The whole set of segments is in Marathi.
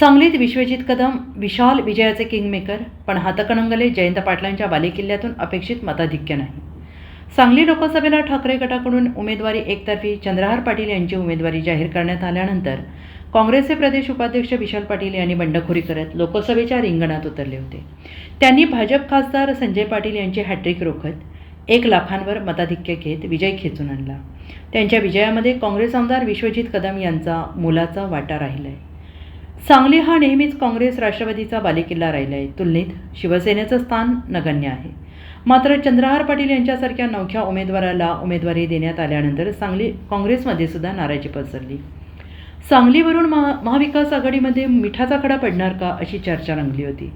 सांगलीत विश्वजित कदम विशाल विजयाचे किंगमेकर पण हातकणंगले जयंत पाटलांच्या बालेकिल्ल्यातून अपेक्षित मताधिक्य नाही. सांगली लोकसभेला ठाकरे गटाकडून उमेदवारी एकतर्फी चंद्रहार पाटील यांची उमेदवारी जाहीर करण्यात आल्यानंतर काँग्रेसचे प्रदेश उपाध्यक्ष विशाल पाटील यांनी बंडखोरी करत लोकसभेच्या रिंगणात उतरले होते. त्यांनी भाजप खासदार संजय पाटील यांची हॅट्रिक रोखत एक लाखांवर मताधिक्य घेत विजय खेचून आणला. त्यांच्या विजयामध्ये काँग्रेस आमदार विश्वजित कदम यांचा मोलाचा वाटा राहिला आहे सांगली हा नेहमीच काँग्रेस राष्ट्रवादीचा बालेकिल्ला राहिला आहे तुलनेत शिवसेनेचं स्थान नगण्य आहे. मात्र चंद्रहार पाटील यांच्यासारख्या नवख्या उमेदवाराला उमेदवारी देण्यात आल्यानंतर सांगली काँग्रेसमध्ये सुद्धा नाराजी पसरली. सांगलीवरून महा महाविकास आघाडीमध्ये मिठाचा खडा पडणार का अशी चर्चा रंगली होती.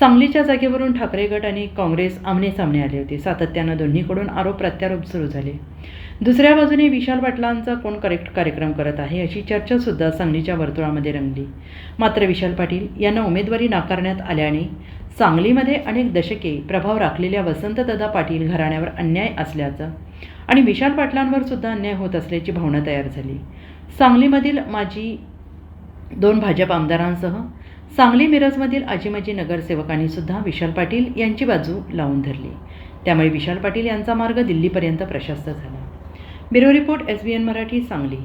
सांगलीच्या जागेवरून ठाकरे गट आणि काँग्रेस आमनेसामने आले होते. सातत्यानं दोन्हीकडून आरोप प्रत्यारोप सुरू झाले. दुसऱ्या बाजूने विशाल पाटलांचा कोण करेक्ट कार्यक्रम करत आहे अशी चर्चासुद्धा सांगलीच्या वर्तुळामध्ये रंगली. मात्र विशाल पाटील यांना उमेदवारी नाकारण्यात आल्याने सांगलीमध्ये अनेक दशके प्रभाव राखलेल्या वसंतदादा पाटील घराण्यावर अन्याय असल्याचं आणि विशाल पाटलांवर सुद्धा अन्याय होत असल्याची भावना तयार झाली. सांगलीमधील माजी दोन भाजप आमदारांसह सांगली मिरजमधील आजीमाजी नगरसेवकांनी सुद्धा विशाल पाटील यांची बाजू लावून धरली. त्यामुळे विशाल पाटील यांचा मार्ग दिल्लीपर्यंत प्रशस्त झाला. Bureau report S B N Marathi Sangli.